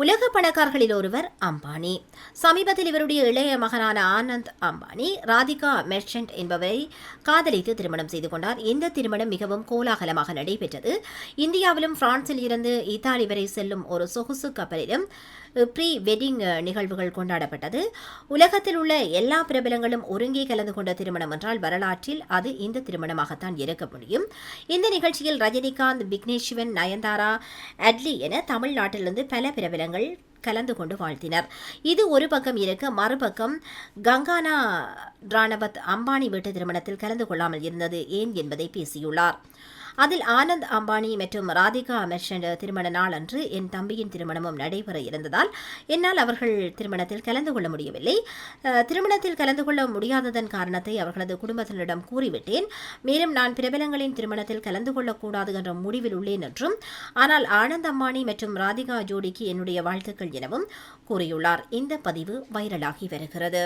உலக பணக்காரர்களில் ஒருவர் அம்பானி. சமீபத்தில் இவருடைய இளைய மகனான ஆனந்த் அம்பானி ராதிகா மெர்ச்சன்ட் என்பவரை காதலித்து திருமணம் செய்து கொண்டார். இந்த திருமணம் மிகவும் கோலாகலமாக நடைபெற்றது. இந்தியாவிலும் பிரான்சில் இருந்து இத்தாலி வரை செல்லும் ஒரு சொகுசு கப்பலிலும் ப்ரீ வெட்டிங் நிகழ்வுகள் கொண்டாடப்பட்டது. உலகத்தில் உள்ள எல்லா பிரபலங்களும் ஒருங்கே கலந்து கொண்ட திருமணம் என்றால் வரலாற்றில் அது இந்த திருமணமாகத்தான் இருக்க முடியும். இந்த நிகழ்ச்சியில் ரஜினிகாந்த் விக்னேஷ்வன் நயன்தாரா அட்லி என தமிழ்நாட்டிலிருந்து பல பிரபலங்கள் கலந்து கொண்டு வாழ்த்தினர். இது ஒரு பக்கம் இருக்க மறுபக்கம் கங்கானா ராணவத் அம்பானி வீட்டு திருமணத்தில் கலந்து கொள்ளாமல் இருந்தது ஏன் என்பதை பேசியுள்ளார். அதில் ஆனந்த் அம்பானி மற்றும் ராதிகா மெர்ஷண்ட் திருமண நாள் அன்று என் தம்பியின் திருமணமும் நடைபெற இருந்ததால் என்னால் அவர்கள் திருமணத்தில் கலந்து கொள்ள முடியவில்லை. திருமணத்தில் கலந்து கொள்ள முடியாததன் காரணத்தை அவர்களது குடும்பத்தினரிடம் கூறிவிட்டேன். மேலும் நான் பிரபலங்களின் திருமணத்தில் கலந்து கொள்ளக்கூடாது என்ற முடிவில் உள்ளேன் என்றும் ஆனால் ஆனந்த் அம்பானி மற்றும் ராதிகா ஜோடிக்கு என்னுடைய வாழ்த்துக்கள் எனவும் கூறியுள்ளார். இந்த பதிவு வைரலாகி வருகிறது.